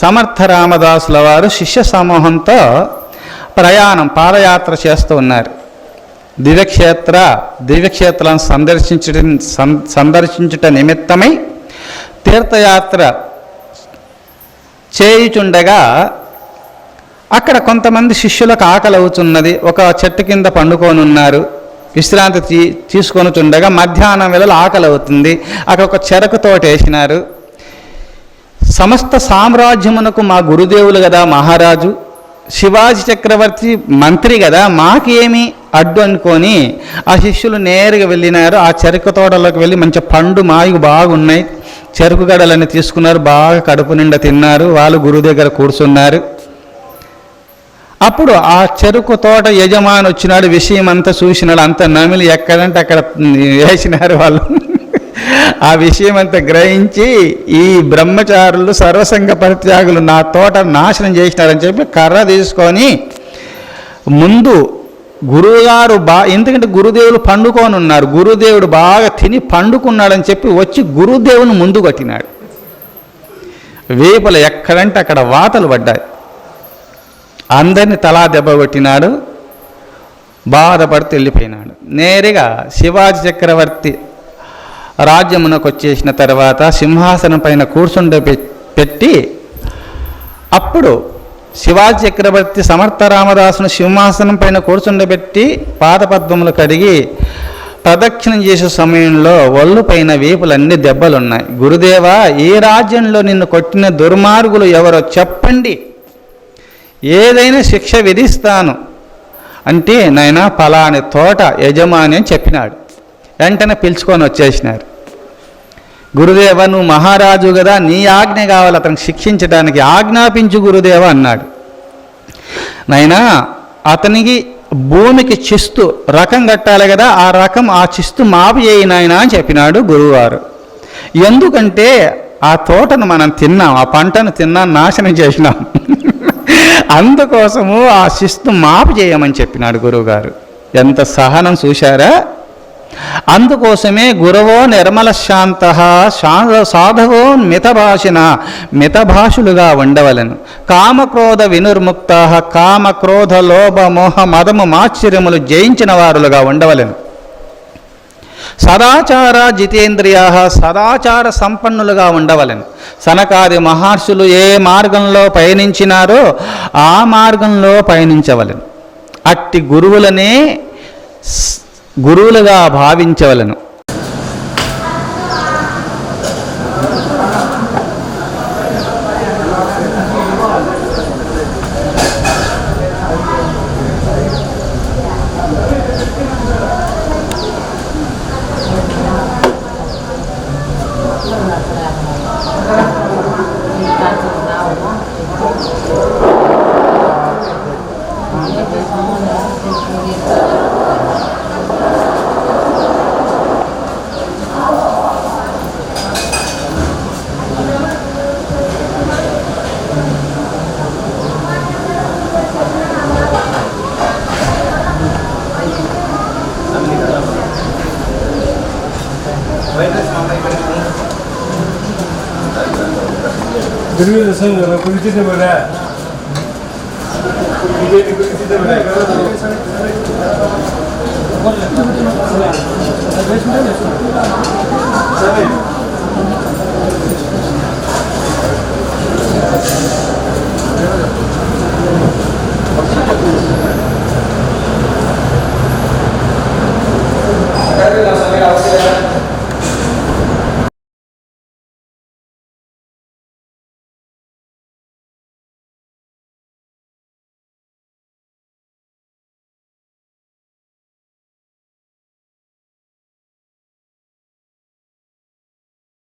సమర్థ రామదాసుల వారు శిష్య సమూహంతో ప్రయాణం పాదయాత్ర చేస్తూ ఉన్నారు. దివ్యక్షేత్ర దివ్యక్షేత్రాలను సందర్శించట సందర్శించుట నిమిత్తమై తీర్థయాత్ర చేయుచుండగా అక్కడ కొంతమంది శిష్యులకు ఆకలి అవుతున్నది ఒక చెట్టు కింద పండుకొని ఉన్నారు విశ్రాంతి తీ తీసుకొనుచుండగా మధ్యాహ్నం వేళలో ఆకలి అవుతుంది అక్కడ ఒక చెరకు తోట వేసినారు సమస్త సామ్రాజ్యమునకు మా గురుదేవులు కదా మహారాజు. శివాజీ చక్రవర్తి మంత్రి కదా మాకేమి అడ్డు అనుకొని ఆ శిష్యులు నేరుగా వెళ్ళినారు. ఆ చెరుకు తోటలోకి వెళ్ళి మంచి పండు మాయు బాగున్నాయి. చెరుకు గడలని తీసుకున్నారు. బాగా కడుపు నిండా తిన్నారు. వాళ్ళు గురువు దగ్గర కూర్చున్నారు. అప్పుడు ఆ చెరుకు తోట యజమాని వచ్చినాడు. విషయం అంతా చూసినాడు. అంత నమిలి ఎక్కడంటే అక్కడ వేసినారు వాళ్ళు. ఆ విషయం అంతా గ్రహించి ఈ బ్రహ్మచారులు సర్వసంగ పరిత్యాగులు నా తోట నాశనం చేసినారని చెప్పి కర్ర తీసుకొని ముందు గురువుగారు బా ఎందుకంటే గురుదేవులు పండుకొని ఉన్నారు. గురుదేవుడు బాగా తిని పండుకున్నాడని చెప్పి వచ్చి గురుదేవుని ముందు కొట్టినాడు. వేపల ఎక్కడంటే అక్కడ వాతలు పడ్డాయి. అందరిని తలా దెబ్బ కొట్టినాడు. బాధపడుతూ వెళ్ళిపోయినాడు. నేరుగా శివాజీ చక్రవర్తి రాజ్యమునకు వచ్చేసిన తర్వాత సింహాసనం పైన కూర్చుండ పెట్టి అప్పుడు శివాజీ చక్రవర్తి సమర్థ రామదాసును సింహాసనం పైన కూర్చుండబెట్టి పాదపద్మములు కడిగి ప్రదక్షిణం చేసే సమయంలో ఒళ్ళు పైన వీపులన్నీ దెబ్బలున్నాయి. గురుదేవా ఈ రాజ్యంలో నిన్ను కొట్టిన దుర్మార్గులు ఎవరో చెప్పండి. ఏదైనా శిక్ష విధిస్తాను. అంటే నాయన ఫలాని తోట యజమాని అని చెప్పినాడు. వెంటనే పిలుచుకొని వచ్చేసినారు. గురుదేవ నువ్వు మహారాజు కదా నీ ఆజ్ఞ కావాలి అతనికి శిక్షించడానికి ఆజ్ఞాపించు గురుదేవ అన్నాడు. నాయనా అతనికి భూమికి చిస్తు రకం కట్టాలి కదా ఆ రకం ఆ చిస్తు మాపు చేయి నాయనా అని చెప్పినాడు గురువారు ఎందుకంటే ఆ తోటను మనం తిన్నాం ఆ పంటను తిన్నాం నాశనం చేసినాం. అందుకోసము ఆ శిస్తు మాపు చేయమని చెప్పినాడు గురువుగారు. ఎంత సహనం చూశారా? అందుకోసమే గురవో నిర్మల శాంత సాధవో మితభాషిన మితభాషులుగా ఉండవలను. కామక్రోధ వినుర్ముక్త కామక్రోధ లోభ మోహ మదము మాశ్చర్యములు జయించిన వారులుగా ఉండవలను. సదాచార జితేంద్రియా సదాచార సంపన్నులుగా ఉండవలను. సనకాది మహర్షులు ఏ మార్గంలో పయనించినారో ఆ మార్గంలో పయనించవలను. అట్టి గురువులనే గురువులుగా భావించవలను. குருவித சங்க குளிச்சுட்டு போல குளிச்சுட்டு போல